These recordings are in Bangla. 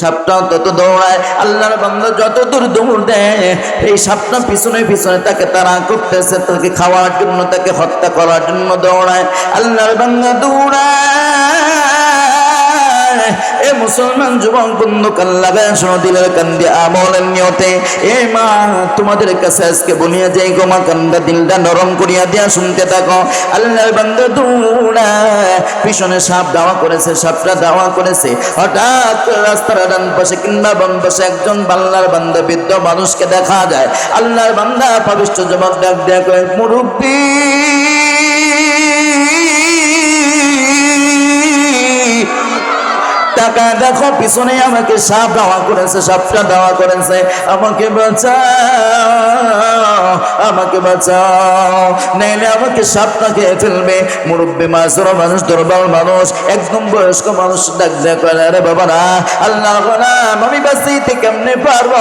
সাপটা তত দৌড়ায়, আল্লাহর বান্দা যত দূর দৌড় দেয়, এই সাপটা পিছনে পিছনে তাকে তারা করতেছে, তাকে খাওয়ার জন্য, তাকে হত্যা করার জন্য দৌড়ায়। আল্লাহর বান্দা দৌড়ায়। মুসলমান যুবক বন্ধু লাগায় শোনো, দিলের কান্দি আমলের নিয়তে। এ মা, তোমাদের কাছে আজকে বলিয়া যাই গো মা, কান্দা দিলটা নরম করিয়া দিয়া শুনতে থাকো। আল্লাহর বান্দা দৌড়ায় পিছনে সাপ দাওয়া করেছে, সাপটা দাওয়া করেছে। হঠাৎ রাস্তার ডান পাশে কিংবা বাম পাশে একজন বাল্লার বান্দা, বৃদ্ধ মানুষকে দেখা যায়। আল্লাহর বান্দা পাবিষ্ট যুবক ডাক দেয়া মুরব্বী টাকা দেখো, পিছনে আমাকে সাপ দেওয়া করেছে, সাপটা দেওয়া করেছে। আমাকে বাঁচাও আমাকে বাঁচাও। নাইলে আমাকে সাপটা খেয়ে ফেলবে। মুরব্বী, মাসুর মানুষ, দুর্বল মানুষ, একদম বয়স্ক মানুষ ডাক করে আরে বাবা না আল্লাহ আমি বাঁচিতে কেমনে পারব?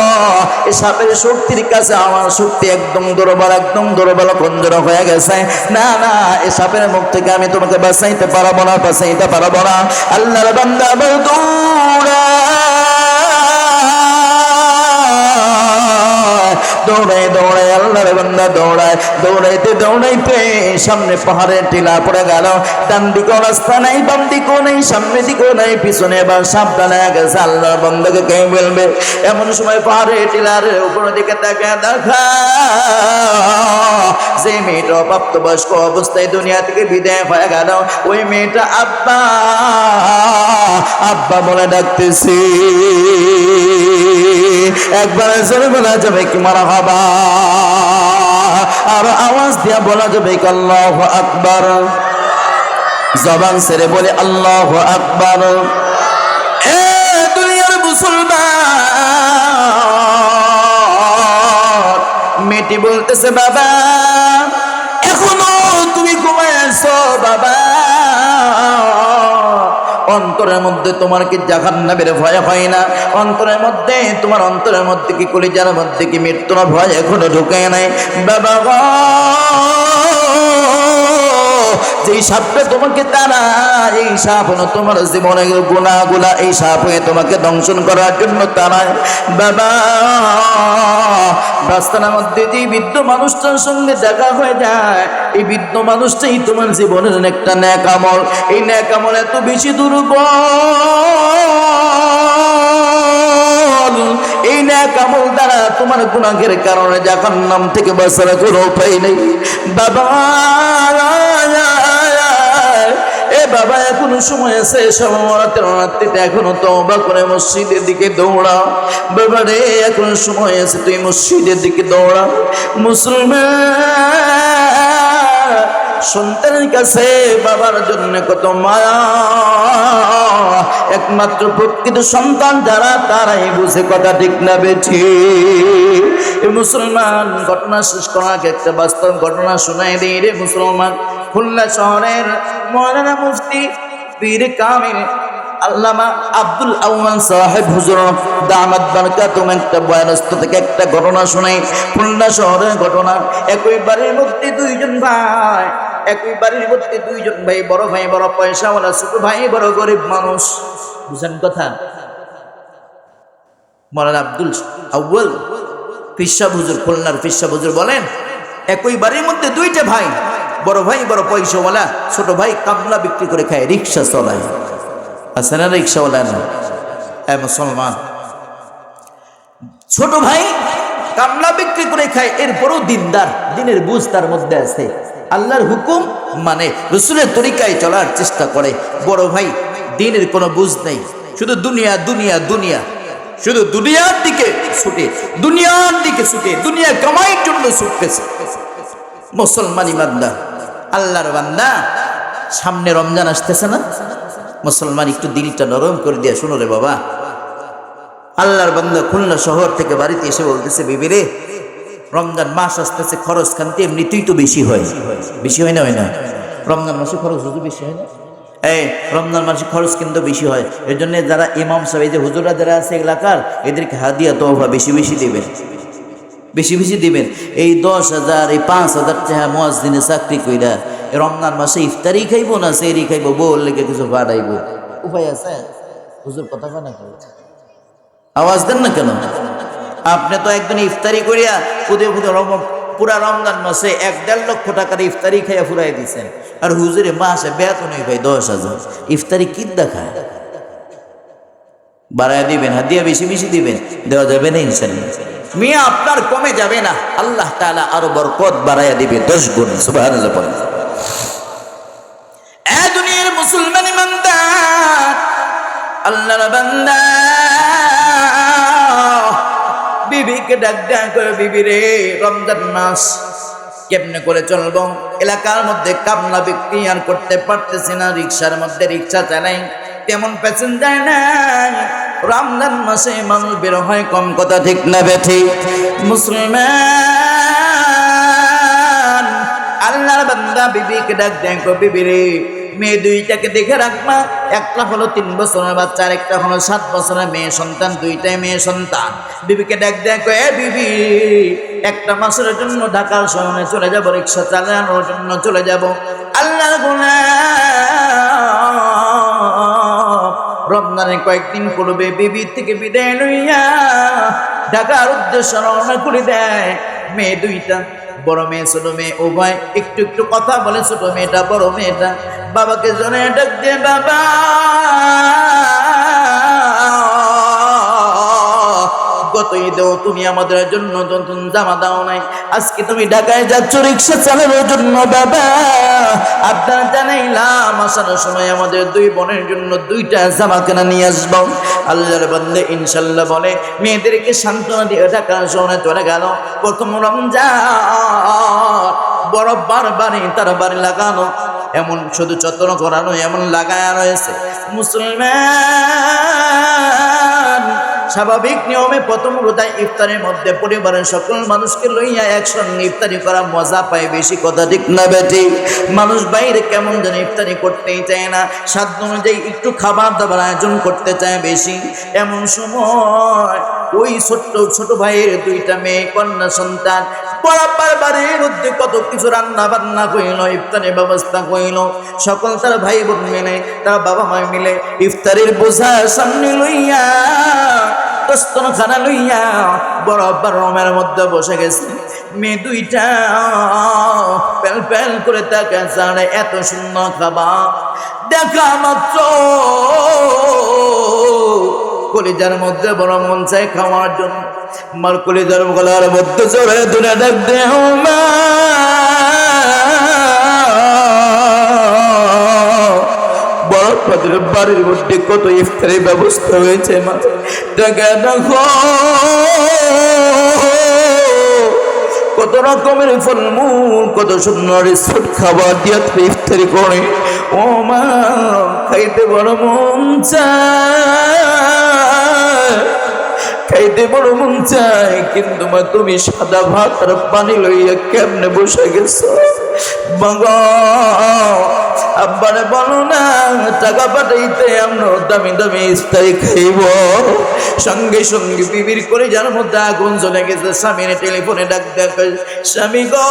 এই সাপের শক্তির কাছে আমার শক্তি একদম দুর্বল একদম দুর্বল কঞ্জর হয়ে গেছে। না না এই সাপের মুখ থেকে আমি তোমাকে বাঁচাইতে পারব না, বাঁচাইতে পারব না। আল্লাহর বান্দা বল দৌড়ায় বান্দা দৌড়ায়, দৌড়াইতে দৌড়াইতে সামনে পাহাড়ের টিলা পড়ে গেল। ডান দিকেও রাস্তা নাই, বাম দিকেও নেই, সামনে দিকেও নাই, পিছনে এবার সাবধানে গেছে আল্লাহর বন্ধকে কে বলবে, এমন সময় পাহাড়ের টিলার উপর দিকে তাকে দেখা। যে মেয়েটা প্রাপ্তবয়স্ক অবস্থায় দুনিয়া থেকে বিদায় হয়ে গেল, ওই মেয়েটা আব্বা আব্বা বলে ডাকতেছি। একবার জোরে বলা যাবে কি মারা হবা আর আওয়াজ দিয়া বলা যাবে আল্লাহ আকবার। জবান ছেড়ে বলে, আল্লাহ আকবার। মেয়েটি বলতেছে, বাবা, এখনও তুমি ঘুমায় আছো বাবা। অন্তরের মধ্যে তোমার কি জাহান্নামের ভয় হয় না? অন্তরের মধ্যে, তোমার অন্তরের মধ্যে কি কলিজার মধ্যে কি মৃত্যুর ভয় এখনও ঢুকে নাই? বাবা যেই সাপটা তোমাকে তারা এই সাপ হলো তোমার জীবনে গুণা গুলা এই সাপ হয়ে তোমাকে দংশন করার জন্য তারায় বাবা, রাস্তার মধ্যে যে বৃদ্ধ মানুষটার সঙ্গে দেখা হয়ে যায়, এই বৃদ্ধ মানুষটাই তোমার জীবনের একটা ন্যাক আমল এই ন্যাক আমল এত বেশি দুর্বল। এই ন্যাক আমল দ্বারা তোমার গুণাগের কারণে যখন নাম থেকে বাঁচার কোনো উপায় নেই। বাবা বাবা, এখনও সময় আছে সমাতের রাত্রিতে এখনও তওবা করে মসজিদের দিকে দৌড়া। বাবা রে, এখন সময় আছে, তুই মসজিদের দিকে দৌড়া। মুসলমান, সন্তানের কাছে বাবার জন্য কত মায়া। একমাত্র প্রকৃত সন্তান যারা, তারাই বুঝে কথা ঠিক না বেঠি। মুসলমান, ঘটনা শেষ করাকে একটা বাস্তব ঘটনা শোনাই দিই রে মুসলমান। খুলনা শহরের মৌলানা মুফতি পীর কামিল আল্লামা আব্দুল আউয়ান সাহেব হুজুর দামাত বারকাতুম একটা বয়ানস্থ থেকে একটা ঘটনা শোনাই। খুলনা শহরের ঘটনা। একই বাড়ির মধ্যে দুইজন ভাই, একই বাড়ির মধ্যে দুইজন ভাই, বড় ভাই, বড় পয়সাওয়ালা, ছোট ভাই, বড় গরিব মানুষ। বুঝেন কথা? মরান আব্দুল আউ্বাল ফিসা হুজুর, খুলনার ফিসা হুজুর বলেন, একই বাড়ির মধ্যে দুইটা ভাই বড় ভাই, বড় পয়সাওয়ালা, ছোট ভাই কামলা বিক্রি করে খায়, রিক্সা চলায়। আছে না রিক্সাওয়ালা না এ মুসলমান, ছোট ভাই কামলা বিক্রি করে খায়, এরপরও দিনদার, দিনের বুঝ তার মধ্যে আছে। আল্লাহর হুকুম মানে রসুলের তরিকায় চলার চেষ্টা করে। বড় ভাই, দিনের কোনো বুঝ নেই। শুধু দুনিয়া দুনিয়া দুনিয়া। শুধু দুনিয়ার দিকে ছুটে, দুনিয়ার দিকে ছুটে, দুনিয়া কামাইয়ের জন্য ছুটতেছে। মুসলমানি বান্দা আল্লাহর বান্দা, সামনে রমজান আসতেছে না? মুসলমান একটু দিলটা নরম করে দিয়ে শুনো রে বাবা। আল্লাহর বান্দা খুলনা শহর থেকে বাড়িতে এসে বলতেছে, বিবি রে, রমজান মাস আসতেছে, খরচ খানতে এমনিতেই তো বেশি হয়। বেশি হয় না হয় না? রমজান মাসে খরচ হুজুর বেশি হয় না? এই, রমজান মাসে খরচ কিন্তু বেশি হয়। এর জন্য যারা ইমাম সাহেব, এই যে হুজুরা যারা আছে এলাকার, এদেরকে হাদিয়া তোফা বেশি বেশি দেবেন। বেশি বেশি দিবেন। এই দশ হাজার, এই পাঁচ হাজার টাকা মোয়াজ দিনে চাকরি কইরা রমজান মাসে ইফতারি খাইবো না সেরি খাইবো বল লেগে কিছু বাড়াইবো উপায় আছে? হুজুর কথা কয় না কেউ? আওয়াজ দেন না কেন? আপনি তো একদিন ইফতারি করিয়া পুদে পুদে রম- পুরা রমজান মাসে এক দেড় লক্ষ টাকার ইফতারি খাইয়া ফুরাই দিছেন। আর হুজুরে মাসে বেতনই ভাই, দশ হাজার। ইফতারি কি দেখায় বাড়ায় দিবেন হাতিয়া বেশি বেশি দিবেন, দেওয়া যাবে না ইনশাল্লাহ। মিয়া আপনার কমে যাবে না। আল্লাহ তাআলা আরও বরকত বাড়াইয়া দিবে। দশ গুণ বলেন। দুনিয়ার মুসলমান ইমানদার, আল্লাহর বান্দা, বিবিকে ডাক ডাক করে, বিবি রে, রমজান মাস কেমনে করে চলবো? এলাকার মধ্যে কামলা বিক্রি আর করতে পারতেছি না, রিক্সার মধ্যে রিক্সা চালাই, তেমন প্যাসেঞ্জার নাই। রমজান মাসে মানুষ বের হয় কম কথা ঠিক না বেঠি। মুসলমান, আল্লাহর বান্দা বিবিকে ডাক দেখো বিবি রে, মেয়ে দুইটাকে দেখে রাখবা একটা হলো তিন বছরের বাচ্চা, আর একটা হলো সাত বছরের মেয়ে সন্তান, দুইটাই মেয়ে সন্তান। বিবিকে ডাক দেখো এ বিবি, একটা মাসের জন্য ঢাকার শহরে চলে যাব, রিক্সা চালানোর জন্য চলে যাব। আল্লাহর গুনাহ রমজানের কয়েকদিন পূর্বে বিবি থেকে বিদায় লইয়া ঢাকার উদ্দেশ্য রওনা করে দেয়। মেয়ে দুইটা, বড় মেয়ে, ছোট মেয়ে, উভয় একটু একটু কথা বলে, ছোট মেয়েটা, বড় মেয়েটা। বাবাকে জনে ডাক দিয়ে, বাবা! গত ঈদেও তুমি আমাদের জন্য নতুন জামা দাও নাই। আজকে তুমি ঢাকায় যাচ্ছ, রিক্সা চালানোর জন্য, বাবা। আপনার জানাইলাম, আসানোর সময় আমাদের দুই বোনের জন্য দুইটা জামা কেনা নিয়ে আসব। আল্লাহর বন্দে ইনশাল্লাহ বলে, মেয়েদেরকে সান্ত্বনা দিয়ে ঢাকার শহরে চলে গেল। প্রথম রমজান, বড় বারবারই তার বাড়ি লাগানো। এমন শুধু যত্ন করানো, এমন লাগায়া রয়েছে। মুসলমান স্বাভাবিক নিয়মে প্রথম রোজায় ইফতারের মধ্যে পরিবারের সকল মানুষকে লইয়া একসঙ্গে ইফতারি করা মজা পায় বেশি কথা ঠিক না বেটি। মানুষ বাইরে কেমন যেন ইফতারি করতেই চায় না সাধ্য অনুযায়ী একটু খাবার দাবার আয়োজন করতে চায় বেশি। এমন সময় ওই ছোট্ট, ছোট ভাইয়ের দুইটা মেয়ে, কন্যা, সন্তান বরাবর বাড়ির মধ্যে কত কিছু রান্না বান্না কইল ইফতারের ব্যবস্থা কইল সকল তার ভাই বোন মিলে, তার বাবা মা মিলে ইফতারের বোঝা সামনে লইয়া দস্তন খানা লইয়া বরাবর রমের মধ্যে বসে গেছে। মেয়ে দুইটা প্যাল প্যাল করে তাকে জানে এত সুন্দর খাবার, দেখা মাত্র। কলিজার মধ্যে বড় মন চাই খাওয়ার জন্য। মার কলিজার গলার মধ্যে চড়ে দূরে ডাক দেহ বড় পাদের বাড়ির মধ্যে কত ইফতারের ব্যবস্থা হয়েছে, মা? দেখো কত রকমের ফলমূল, কত সুন্দর সুট খাবার দিয়া ইফতারি করে। ও মা, খাইতে বড় মন চায়। খাইতে বড় মন চায়, কিন্তু মা, তুমি সাদা ভাত আর পানি লইয়া কেমনে বসে গেছো? বাবা আব্বারে বলো না, টাকা পাঠাইতে আমরা দামি দামি ইস্তারি খাইব। সঙ্গে সঙ্গে বিবির করে যার মধ্যে আগুন চলে গেছে, স্বামীর টেলিফোনে ডাক দেখে স্বামী গো,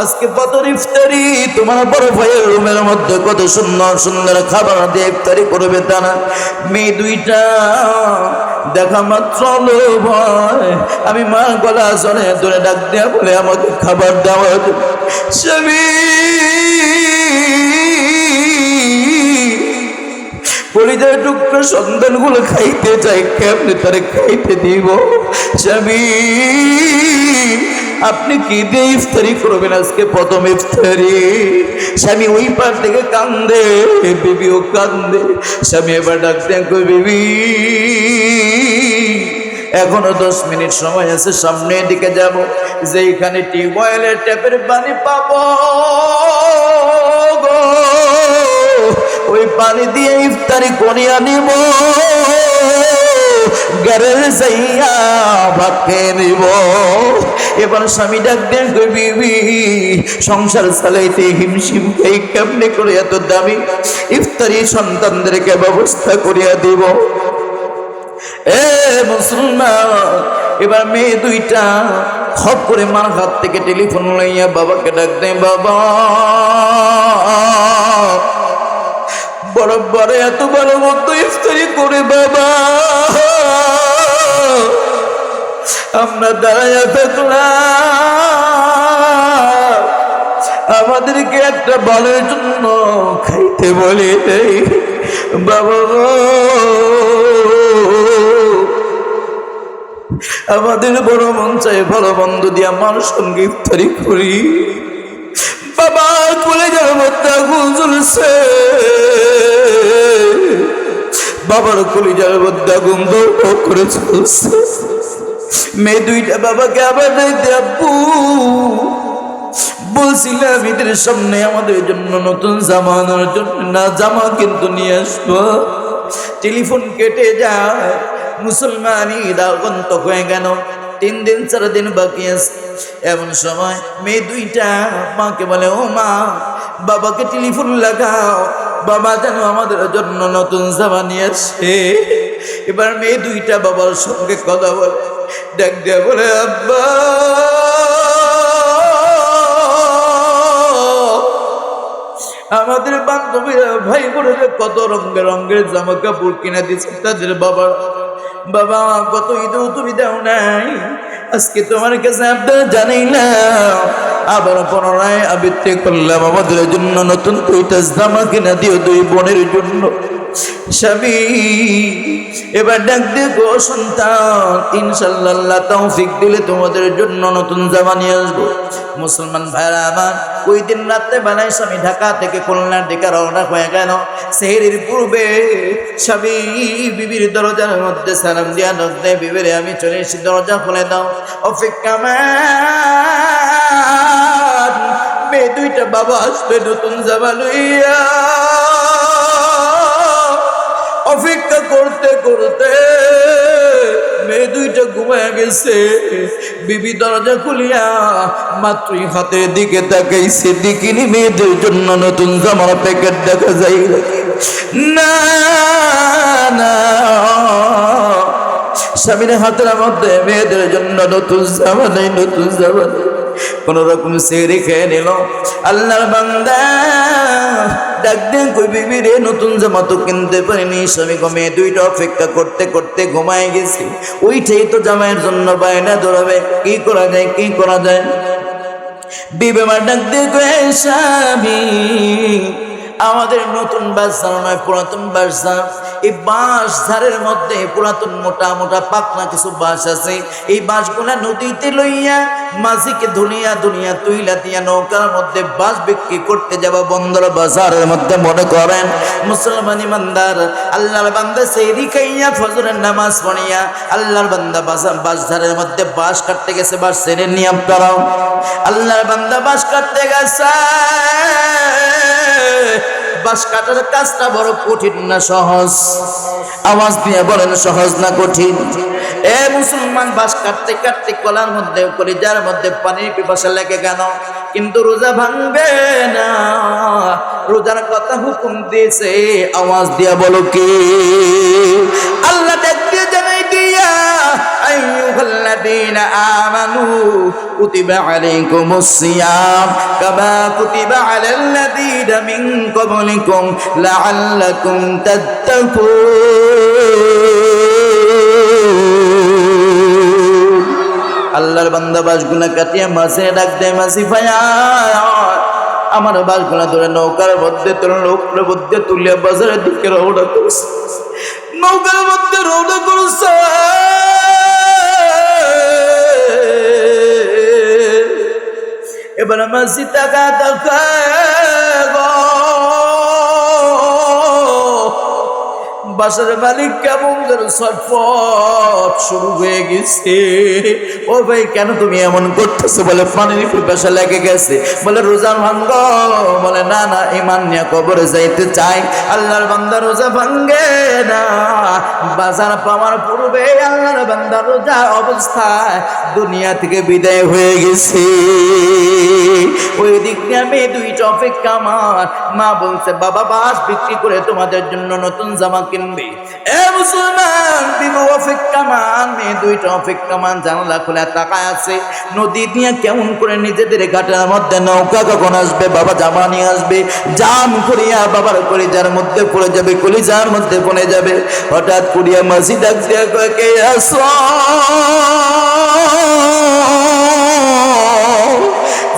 আজকে পতর ইফতারি, তোমার বড় ভাইয়ের রুমের মধ্যে কত সুন্দর সুন্দর খাবার দিয়ে ইফতারি করবে তারা? মেয়ে দুইটা দেখা মাত্র ভয় আমি মা গলা জনে ধরে ডাক দেয়া বলে, আমাকে খাবার দেওয়া স্বামী পরিচয় টুকরো সন্তানগুলো খাইতে চাই, কেমনে তারে খাইতে দিব? স্বামী, আপনি কি দিয়ে ইফতারি করবেন আজকে প্রথম ইফতারি? স্বামী ওই পার থেকে কান্দে, বিবিও কান্দে। স্বামী এবার ডাক দেখো বিবি? এখনও দশ মিনিট সময় আছে, সামনের দিকে যাব। যেখানে টিউবওয়েলের ট্যাপের পানি পাবো ওই পানি দিয়ে ইফতারি করিয়া নিব গারের যাইয়া ভাত খেয়ে নিব। এবার স্বামী ডাক দেন বিবি, সংসার চালাইতে হিমশিম খাই কেমনে করে এত দামি? ইফতারি সন্তানদেরকে ব্যবস্থা করিয়া দিব। এ এবার মেয়ে দুইটা হপ করে মার হাত থেকে টেলিফোন লইয়া বাবাকে ডাক দেয়, বাবা বড় এত বড় মতো ইফতারি করে বাবা, আমরা দাঁড়াইয়া থাকলাম আমাদেরকে একটা বালের জন্য খাইতে বলে দেয় বাবা। আমাদের বড় মন চাই ভালো বন্ধ দিয়া মানুষ সঙ্গে ইফতারি করি। বাবা কোলে যাওয়ার মধ্যে আগুন বাবার কলিজার আগুন দৌড় করে চলছে মেয়ে দুইটা বাবাকে আবার আব্বু। বলছিলাম ঈদের সামনে আমাদের জন্য নতুন জামা আনার জন্য না, জামা কিন্তু নিয়ে আসব। টেলিফোন কেটে যায়। মুসলমান ঈদ আগন্তক হয়ে গেল। তিন দিন, চার দিন বাকি আছে। এমন সময় মেয়ে দুইটা মাকে বলে, ও মা, বাবাকে টেলিফোন লাগাও। বাবা যেন আমাদের জন্য নতুন জামা নিয়ে আসে। এবার মেয়ে দুইটা বাবার সঙ্গে কথা বলে। ডাক দিয়ে বলে, আব্বা আমাদের ভাই কত রঙের রঙের জামা কাপড় দিচ্ছে তাদের বাবা। বাবা, কত ঈদেও তুমি দাও নাই? আজকে তোমার কাছে আপনার জানাই না আবার পুনরায় আবৃত্তি করলাম। আমাদের জন্য নতুন দুইটা জামা কিনা দিও দুই বোনের জন্য। স্বামী, এবার ডাক গো সন্তান, ইনশাল্লাহ তৌফিক দিলে তোমাদের জন্য নতুন জামা নিয়ে আসব। মুসলমান ভাইরা আমার, ওই দিন রাত্রে বেলায় স্বামী ঢাকা থেকে খুলনার দিকে রওনা হয়ে গেল। সেহেরির পূর্বে স্বামী বিবির দরজার মধ্যে সালাম দিয়া নক দেয়, বিবিরে, আমি চলে এসেছি, দরজা খুলে দাও। অপেক্ষা। মেয়ে দুইটা বাবা আসবে নতুন জামা লইয়া। অপেক্ষা করতে করতে মেয়ে দুইটা ঘুমায় গেছে। বিবি দরজা খুলিয়া মাত্রই হাতের দিকে তাকাইছে। দিকিনি মেয়েদের জন্য নতুন জামার প্যাকেট দেখা যায় না না। স্বামীর হাতের মধ্যে মেয়েদের জন্য নতুন জামা নেই, নতুন জামা নেই। কোন রকম সেরে খেয়ে নিল। আল্লাহর বান্দা ডাক দেন, কই, বিবি রে, নতুন জামা তো কিনতে পারিনি, স্বামী গমে দুইটা অপেক্ষা করতে করতে ঘুমায় গেছি। ওইটাই তো জামাইয়ের জন্য বায়না ধরাবে, কি করা যায়, কি করা যায়? বিবেমা ডাক দিয়ে কয়ে স্বামী, আমাদের নতুন বাসার নয় পুরাতন বাসা এই বাঁশ ঝাড়ের মধ্যে পুরাতন মোটা মোটা পাকনা কিছু বাঁশ আছে, এই বাঁশগুলা নদীতে লইয়া মাঝিকে ধুলিয়া দুনিয়া তুইলা দিয়া নৌকার মধ্যে বাঁশ বিক্রি করতে যাবা, বন্দর বাজারের মধ্যে মনে করেন, মুসলমান ইমানদার, আল্লাহর বান্দা সেই খাইয়া ফজরের নামাজ পড়িয়া, আল্লাহর বান্দা বাসা বাঁশ ঝাড়ের মধ্যে বাঁশ কাটতে গেছে, বাঁশ সেরে নিয়ে আল্লাহর বান্দা বাঁশ কাটতে গেছে। বাঁশ কাটার কাজটা বড় কঠিন না সহজ? আওয়াজ দিয়ে বলেন, সহজ না কঠিন? এ মুসলমান বাস কাটতে কাটতে কলার মধ্যে, কলিজার মধ্যে পানির পিপাসা লেগে গেল। কিন্তু রোজা ভাঙবে না। রোজার কথা হুকুম দিয়েছে। আওয়াজ দিয়া বলো কি? আল্লাহ দিয়া أيها الذين آمنوا كتب عليكم الصيام كما كتب على الذين من قبلكم لعلكم تتقون আল্লাহর বান্দা বাসগুলা কাটিয়া মাসে ডাক দেয় মাসি ভাইয়া আমার বাসগুলা ধরে নৌকার মধ্যে তোর নৌকার মধ্যে তুলিয়া বাজারের দিকে রওনা করছে নৌকার মধ্যে রওনা করছে এবার মাসি টাকা বাসার মালিক কেমন যেন ছটফট শুরু হয়ে গেছে। ও ভাই, কেন তুমি এমন করতেছো? বলে, পানির পিপাসা লেগে গেছে। বলে রোজা ভাঙ্গ। বলে, না না ইমান নিয়ে কবরে যাইতে চাই। আল্লাহর বান্দা রোজা ভাঙ্গে না। বাজার পাওয়ার পূর্বে আল্লাহর বান্দার রোজা অবস্থায় দুনিয়া থেকে বিদায় হয়ে গেছে। ওই দিক দিয়ে আমি দুইটা অপেক্ষা আমার। মা বলছে, বাবা, বাস বিক্রি করে তোমাদের জন্য নতুন জামা কিনবে এ মুসলমান বিবু অপেক্ষা মান মেয়ে দুইটা অপেক্ষা মান জানলা খোলা তাকায় আছে। নদী দিয়ে কেমন করে নিজেদের ঘাটের মধ্যে নৌকা কখন আসবে, বাবা জামা নিয়ে আসবে, জাম করিয়া বাবার কলিজার মধ্যে পড়ে যাবে, কলিজার মধ্যে পড়ে যাবে। হঠাৎ করিয়া মাসি কে আসো?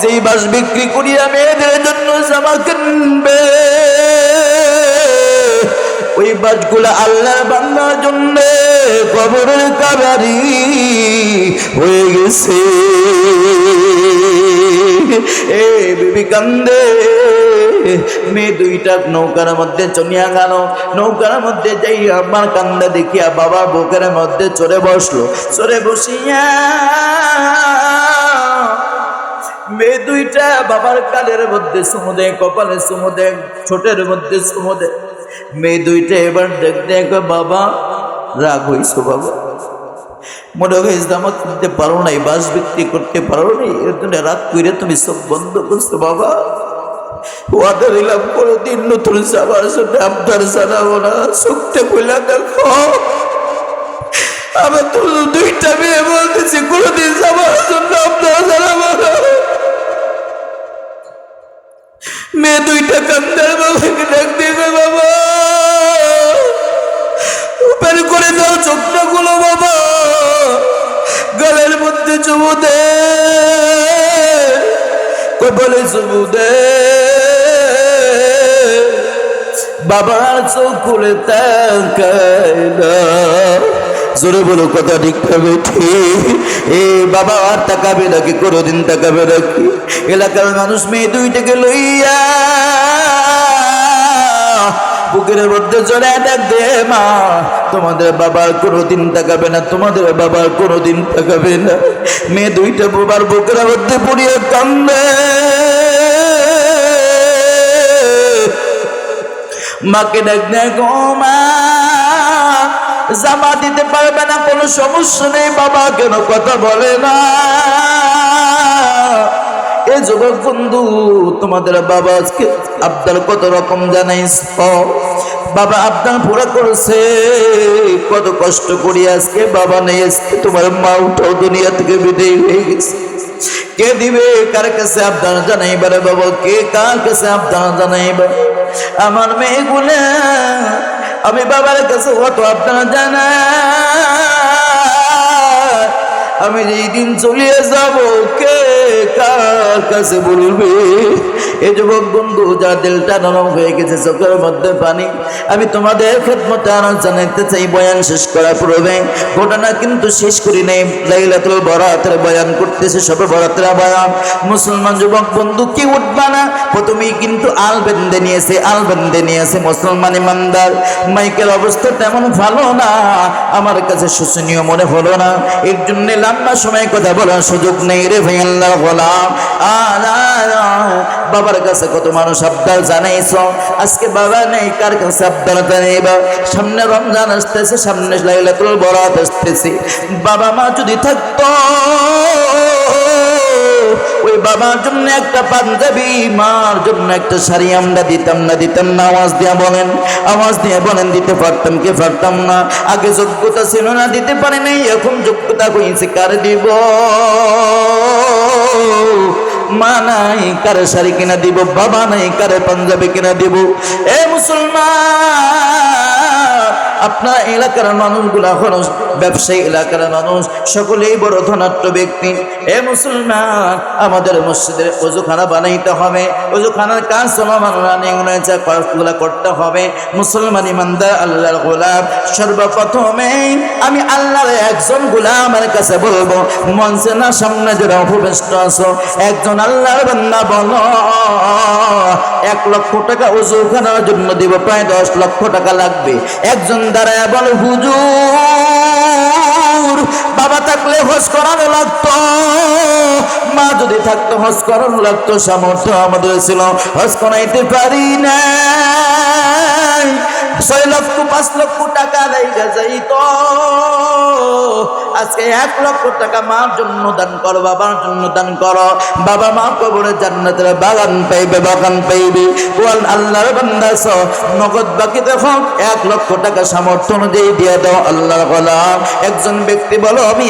যেই বাস বিক্রি করিয়া মেয়েদের জন্য জামা কিনবে। ওই বাসগুলো আল্লাহ বাংলার জন্য কবরের কাবারি হয়ে গেছে। এ বিবি কান্দে, মেয়ে দুইটা নৌকার মধ্যে চলিয়া গেল। নৌকার মধ্যে যাই আমার কান্দা দেখিয়া বাবা বুকের মধ্যে চড়ে বসল। চড়ে বসিয়া মেয়ে দুইটা বাবার কালের মধ্যে সুমুদে, কপালে সুমুদে ছোটের মধ্যে সুমুদে মেয়ে দুইটা এবার দেখ দেখ বাবা। রাগ হইছো বাবা। মনে হয় জামা কিনতে পারো নাই, বাস বিক্রি করতে পারো নাই এর জন্য রাগ করে তুমি সব বন্ধ করছ বাবা। ওয়াদা দিলাম নতুন জন্য আপনার জানাব না শুকতে দেখো। আমার তো দুইটা মেয়ে বলতেছি যাবার জন্য আপনার জানাব না। মেয়ে দুইটা কান্দার বাবাকে ডাক বাবা। বের করে দাও চোখটা গুলো বাবা। গলের মধ্যে চুমু দে। কপালে চুমু দে। বাবার চোখ খুলে তাকায় না। জোরে বলো কথা ঠিক হবে ঠিক। এ বাবা আর তাকাবে নাকি? কোনোদিন তাকাবে নাকি? এলাকার মানুষ মেয়ে দুইটাকে লইয়া বুকের মধ্যে চলে ডাক দে মা। তোমাদের বাবার কোনোদিন তাকাবে না, তোমাদের বাবার কোনোদিন তাকাবে না। মেয়ে দুইটা বাবার বুকের মধ্যে পড়িয়ে কান্দে। মাকে ডাক দে গো মা, জামা দিতে পারবে না, কোনো সমস্যা নেই, বাবা কেন কথা বলে না? এ যুবক বন্ধু, তোমাদের বাবা আজকে আবদার কত রকম জানাইস? বাবা আবদার পুরা করেছে। কত কষ্ট করি আজকে বাবা নেই, আজকে তোমার মা উঠাও দুনিয়া থেকে বিদায় হয়ে গেছে। কে দিবে, কার কাছে আবদার জানাইবার বাবা? কে কার কাছে আবদার জানাইবার? আমার মেয়েগুলা আমি বাবার কাছে কত আপনারা জানা আমি যেই দিন চলিয়ে যাব, কে কার কাছে বলবে? এ যুবক বন্ধু, যা দিলটা নরম হয়ে গেছে চোখের মধ্যে পানি, আমি তোমাদের খেদমতে আনন্দ জানাইতে চাই, বয়ান শেষ করা পূর্বে। ঘটনা কিন্তু শেষ করি নাই। লাইলাতুল বরাতের বয়ান করতেছে, সবে বরাতের বয়ান। মুসলমান যুবক বন্ধু, কি উঠবা না? প্রথমেই কিন্তু আল বেঁধে নিয়েছে, আল বেঁধে নিয়েছে মুসলমান ইমানদার। মাইকের অবস্থা তেমন ভালো না, আমার কাছে শোচনীয় মনে হলো না। এর জন্য লম্বা সময় কথা বলার সুযোগ নেই রে ভাই আল্লাহ গোলাম বাবার কাছে কত মানুষ আবদার জানাইছ? আজকে বাবা নেই, কার কাছে আবদার জানাইবা? সামনে রমজান আসতেছে, সামনে লাইলাতুল বরাত আসতেছে। বাবা মা যদি থাকতো ওই বাবার জন্য একটা পাঞ্জাবি, মার জন্য একটা শাড়ি আমরা দিতাম না দিতাম না। আওয়াজ দিয়া বলেন, আওয়াজ দিয়ে বলেন, দিতে পারতাম কি পারতাম না। আগে যোগ্যতা ছিল না, দিতে পারে নাই, এখন যোগ্যতা হয়েছে কার দিব? মা নাই, কারে শাড়ি কিনা দিব? বাবা নাই, কারে পাঞ্জাবি কিনা দিব? এ মুসলমান! আপনার এলাকার মানুষগুলা হল ব্যবসায়ী এলাকার মানুষ, সকলেই বড় ধনাট্য ব্যক্তি। এ মুসলমান, আমাদের মসজিদের অজুখানা বানাইতে হবে। অজুখানার কাজ কাজগুলা করতে হবে। মুসলমান ইমানদার, আল্লাহর গোলাম। সর্বপ্রথমে আমি আল্লাহর একজন গোলামের কাছে বলব, মঞ্চে না, সামনে যারা উপবিষ্ট আছো, একজন আল্লাহর বান্দা বলো, এক লক্ষ টাকা অজুখানার জন্য দিব, প্রায় দশ লক্ষ টাকা লাগবে। একজন দাঁড়ায় বল, হুজুর, বাবা থাকলে হজ করানো লাগতো। মা যদি থাকতো, হজ করানো লাগতো। সামর্থ্য আমাদের ছিল। হজ করাইতে পারি না ছয় লক্ষ, পাঁচ লক্ষ টাকা লেগে যাইত। আজকে এক লক্ষ টাকা মার জন্য দান করো, বাবার জন্য দান করো। বাবা মা কবরে জান্নাতের বাগান পাইবে বাগান পাইবে। ওয়াল আল্লাহর বান্দাস নগদ বাকি দেখো, এক লক্ষ টাকা সামর্থ্য অনুযায়ী দিয়ে দাও, আল্লাহর গোলাম। একজন ব্যক্তি বলো, আমি